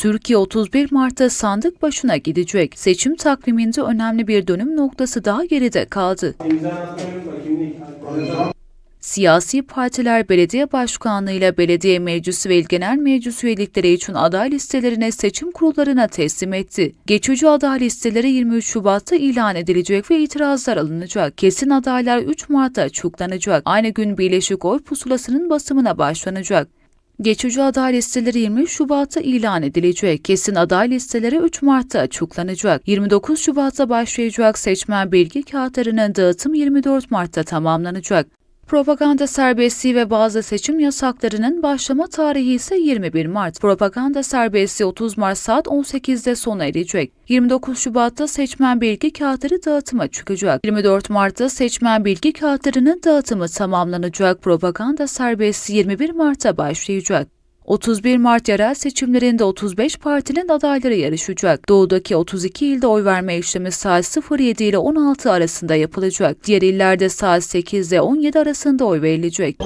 Türkiye 31 Mart'ta sandık başına gidecek. Seçim takviminde önemli bir dönüm noktası daha geride kaldı. Siyasi partiler belediye başkanlığıyla belediye meclisi ve il genel meclis üyelikleri için aday listelerine seçim kurullarına teslim etti. Geçici aday listeleri 23 Şubat'ta ilan edilecek ve itirazlar alınacak. Kesin adaylar 3 Mart'ta açıklanacak. Aynı gün Birleşik Oy Pusulası'nın basımına başlanacak. Geçici aday listeleri 23 Şubat'ta ilan edilecek. Kesin aday listeleri 3 Mart'ta açıklanacak. 29 Şubat'ta başlayacak seçmen bilgi kağıtlarının dağıtım 24 Mart'ta tamamlanacak. Propaganda serbestliği ve bazı seçim yasaklarının başlama tarihi ise 21 Mart. Propaganda serbestliği 30 Mart saat 18'de sona erecek. 29 Şubat'ta seçmen bilgi kağıtları dağıtıma çıkacak. 24 Mart'ta seçmen bilgi kağıtlarının dağıtımı tamamlanacak. Propaganda serbestliği 21 Mart'ta başlayacak. 31 Mart yerel seçimlerinde 35 partinin adayları yarışacak. Doğudaki 32 ilde oy verme işlemi saat 07 ile 16 arasında yapılacak. Diğer illerde saat 8 ile 17 arasında oy verilecek.